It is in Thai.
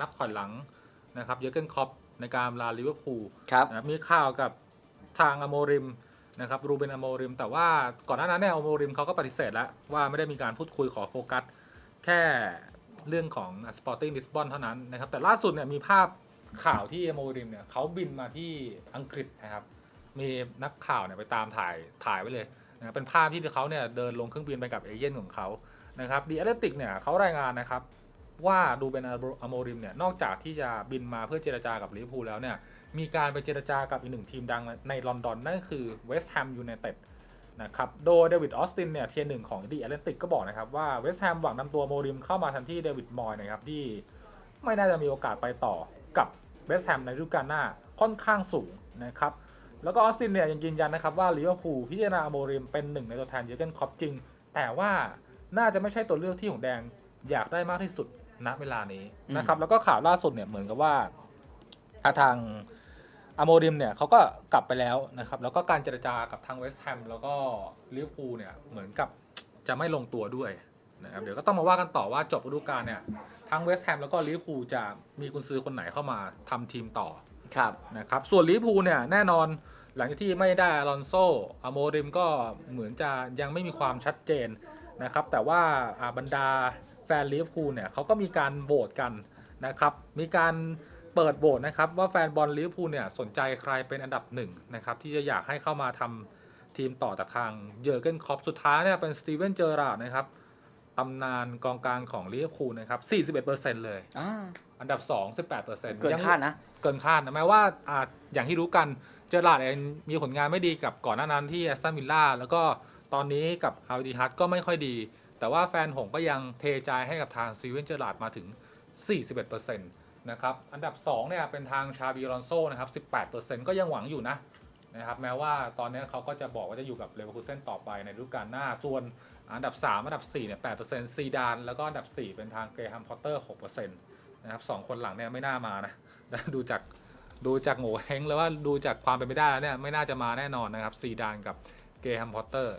นับถอยหลังนะครับเยอร์เกนคล็อปในการลาลิเวอร์พูลครับนะครับมีข่าวกับทางอโมริมนะครับรูเบนอโมริม แต่ว่าก่อนหน้านั้นเนี่ยอโมริมเขาก็ปฏิเสธแล้ว ว่าไม่ได้มีการพูดคุยขอโฟกัส แค่เรื่องของ Sporting Lisbon เท่านั้นนะครับ แต่ล่าสุดเนี่ยมีภาพข่าวที่อโมริมเนี่ยเขาบินมาที่อังกฤษนะครับ มีนักข่าวเนี่ยไปตามถ่ายถ่ายไว้เลยนะครับเป็นภาพที่เขาเนี่ยเดินลงเครื่องบินไปกับเอเย่นของเขานะครับดีแอตเลติกเนี่ยเขารายงานนะครับ ว่าดูเบนอโมริมเนี่ยนอกจากที่จะบินมาเพื่อเจรจากับลิเวอร์พูลแล้วเนี่ยมีการไปเจรจากับอีกหนึ่งทีมดังในลอนดอนนั่นคือเวสต์แฮมยูไนเต็ดนะครับโดยเดวิดออสตินเนี่ยเทียร์หนึ่งของดีแอตเลนติกก็บอกนะครับว่าเวสต์แฮมหวังนำตัวโมริมเข้ามาทันที่เดวิดมอยนะครับที่ไม่น่าจะมีโอกาสไปต่อกับเวสต์แฮมในฤดูกาลหน้าค่อนข้างสูงนะครับแล้วก็ออสตินเนี่ยยังยืนยันนะครับว่าลิเวอร์พูลพิจารณาโมริมเป็นหนึ่งในตัวแทนเยอร์เกนคล็อปจริง แต่ว่าน่าจะไม่ใช่ตัวเลือกที่หงแดง อยากได้มากที่สุดณเวลานี้อืมนะครับ แล้วก็ข่าวล่าสุดเนี่ยเหมือนกับว่าอ่าทางอโมริมเนี่ยเขาก็กลับไปแล้วนะครับ แล้วก็การเจรจากับทางเวสต์แฮมแล้วก็ลิเวอร์พูลเนี่ยเหมือนกับจะไม่ลงตัวด้วยนะครับเดี๋ยวก็ต้องมาว่ากันต่อว่าจบฤดูกาลเนี่ยทั้งเวสต์แฮมแล้วก็ลิเวอร์พูลจะมีกุนซือคนไหนเข้ามาทำทีมต่อครับนะครับส่วนลิเวอร์พูลเนี่ยแน่นอนหลังจากที่ไม่ได้อลอนโซอโมริมก็เหมือนจะยังไม่มีความชัดเจนนะครับ แต่ว่าอ่าบรรดา แฟนลิเวอร์พูลเนี่ยเขาก็มีการโหวตกันนะครับ มีการเปิดโหวตนะครับว่าแฟนบอลลิเวอร์พูลเนี่ยสนใจใครเป็นอันดับหนึ่งนะครับที่จะอยากให้เข้ามาทำทีมต่อจากทางเยอร์เกนคล็อปสุดท้ายเนี่ยเป็นสตีเวนเจอร์ราร์ดนะครับตำนานกองกลางของลิเวอร์พูลนะครับ41%เลยอ่าอันดับ 2 18%เกินคาดนะ เกินคาดนะแม้ว่าอ่าอย่างที่รู้กันเจอร์ราร์ดเองมีผลงานไม่ดีกับก่อนหน้านั้นที่แอสตันวิลล่าแล้วก็ตอนนี้กับอัลดีฮัตก็ไม่ค่อยดี แต่ว่าแฟนหงก็ยังเทใจให้กับทางซีเวนเจอร์ราดมาถึง 41%นะครับ อันดับ 2 เนี่ย เป็นทางชาบีอลอนโซนะครับ 18%ก็ยังหวังอยู่นะนะครับ แม้ว่าตอนนี้เขาก็จะบอกว่าจะอยู่กับเลเวอร์คูเซนต่อไปในฤดูกาลหน้า ส่วนอันดับ 3 อันดับ 4 เนี่ย 8%ซีดาน แล้วก็อันดับ 4 เป็นทางเกรแฮมพอตเตอร์ 6%นะครับสองคนหลังเนี่ยไม่น่ามานะ ดูจากดูจากโง่เฮงแล้วว่าดูจากความเป็นไปได้แล้วเนี่ยไม่น่าจะมาแน่นอนนะครับซีดานกับเกรแฮมพอตเตอร์